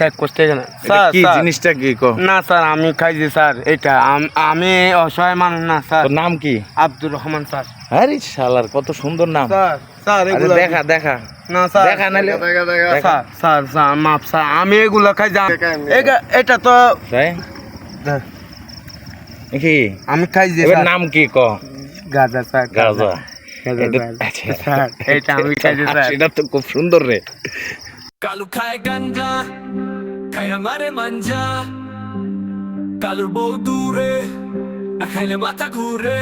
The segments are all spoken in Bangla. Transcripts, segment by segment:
চেক করতে গেলে। স্যার কি জিনিসটা কি কো? না স্যার আমি খাইছি স্যার এটা। আম- আমি অসহায় মানুষ না স্যার। নাম কি? আব্দুর রহমান স্যার। আরে শালার কত সুন্দর নাম। স্যার স্যার এগুলো দেখা দেখা। না স্যার। দেখা নালে দেখা। স্যার স্যার স্যার মাপ স্যার আমি এগুলো খাই এগা- এটা তো কি আমি খাইছি স্যার। নাম কি ক? গাজা স্যার গাজা। এটা-। আচ্ছা। স্যার এটা আমি খাইছি স্যার। সেটা তো খুব সুন্দর রে। কালু খায় গাঞ্জা খায় আমারে মাঞ্জা কালুর বউ দূরে খাইলে মাথা ঘুরে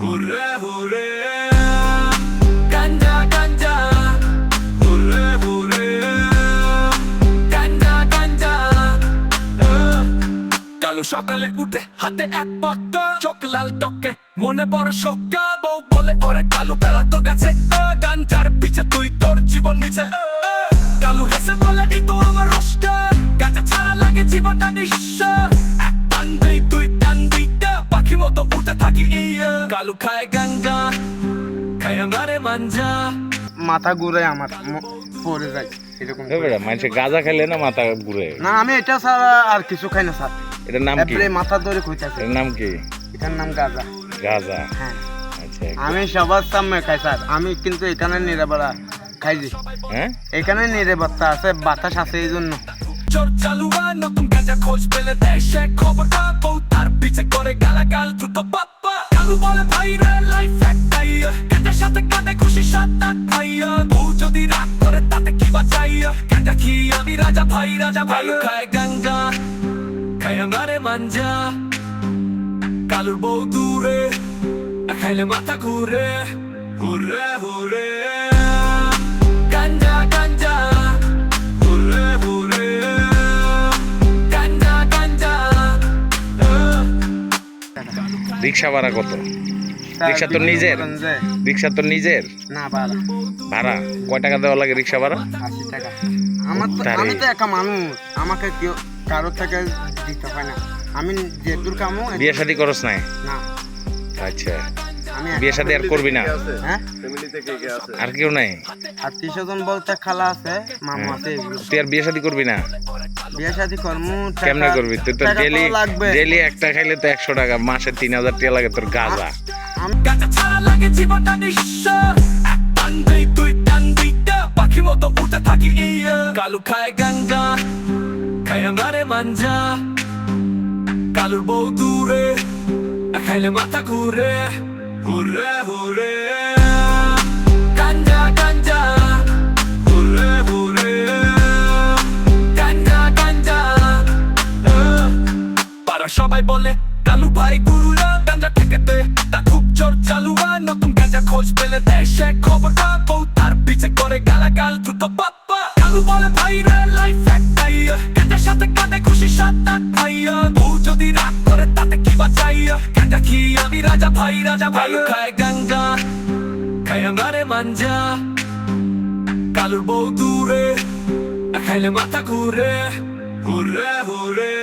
ঘুরে ঘুরে গাঞ্জা গাঞ্জা ঘুরে ঘুরে গাঞ্জা গাঞ্জা আহ। সকালে উঠে হাতে এক পট্ট চোখ লাল টকে মনে বড় সক্কা বউ বলে ওরে কালু বেলা তোর কাছে আহ, গাঞ্জার পিছে তুই তোর জীবন নিচে কালু হেসে বলে তো জীবনটা নিঃস্ব এক টান দুই দুই টান দুইটা পাখি মতো উঠে থাকি ইয়া কালু খায় গাঞ্জা খায় আমারে মাঞ্জা মাথা ঘুরে আমার পড়ে যায় এরকম করে। গাঁজা খাইলে না মাথা ঘুরে? না আমি এটা স্যার আর কিছু খাই না স্যার। এটার নাম কি? মাথা ধরে নাম কি? এটার নাম গাজা। গাঁজা? হ্যাঁ। আচ্ছা আমি সবার সামনে খাই স্যার। আমি কিন্তু এখানে নিরাপড়া খাইছি। হ্যাঁ? এখানে নিরাপত্তা আছে বাতাস আছে এই জন্য। চোর চালুয়া, নতুন গাঁজা খোঁজ পেলে দেশে খবরটা। বউ তার পিছে করে গালাগাল দ্রুত বাপ্পা কালু বলে, ভাই রে লাইফ একটাই গাঁজার সাথে কাঁদে খুশি সাত আট ভাই বউ যদি রাগ করে, তাতে কি বা বাঁচাই গাঁজা কি আমি রাজা, ভাই রাজা, ভাই খায় গাঞ্জা খায় আমারে মাঞ্জা। কালুর বউ দূরে খাইলে মাথা ঘুরে। ঘুরে ঘুরে রিক্সা ভাড়া কত? রিক্সা তো নিজের? রিক্সা তো নিজের? না ভাড়া। ভাড়া? কয় টাকা দেওয়া লাগে রিক্সা ভাড়া? আশি টাকা। আমার তো আমি তো একা মানুষ। আমাকে কেউ কারোর থেকে দিতে হয় না। আমি যে দূর কামো বিয়ে শাদি করস নাই? না। আচ্ছা। বিয়ে শাদি আর করবি না। হ্যাঁ? আর কেউ নাই? আত্মীয় স্বজন বলতে খালা আছে মামু আছে তুই আর বিয়ে শাদি করবি না? বিয়ে শাদি কর্ম কেমনে করবি? তুই তো ডেলি ডেলি একটা খাইলে তো একশো টাকা মাসে তিন হাজার টাকা লাগে তোর গাঁজা। পাখি মতো উঠে থাকি কালু খায় গাঞ্জা খায় আমারে মাঞ্জা। কালুর বউ দূরে খাইলে মাথা ঘুরে। ঘুরে গাঞ্জা গাঞ্জা ঘুরে ঘুরে গাঞ্জা গাঞ্জা আহ। পাড়া সবাই বলে কালু ভাই গুরুরা গাঞ্জা ঠেকেতে তা খুব জোর চালুয়া নতুন গাঞ্জা খোঁজ পেলে দেশে খবরটা। বউ তার পিছে করে গালাগাল দ্রুত বাপ্পা। কালু বলে ভাই রে লাইফ একটাই গাঞ্জার সাথে কাঁদে খুশি সাত আট ভাই বউ যদি রাগ করে তাতে কি বাঁচাই গাঞ্জা কি আমি রাজা ভাই রাজা ভাই খায় গাঞ্জা খায় আমারে মাঞ্জা কালুর বউ দূরে খাইলে মাথা ঘুরে ঘুরে ঘুরে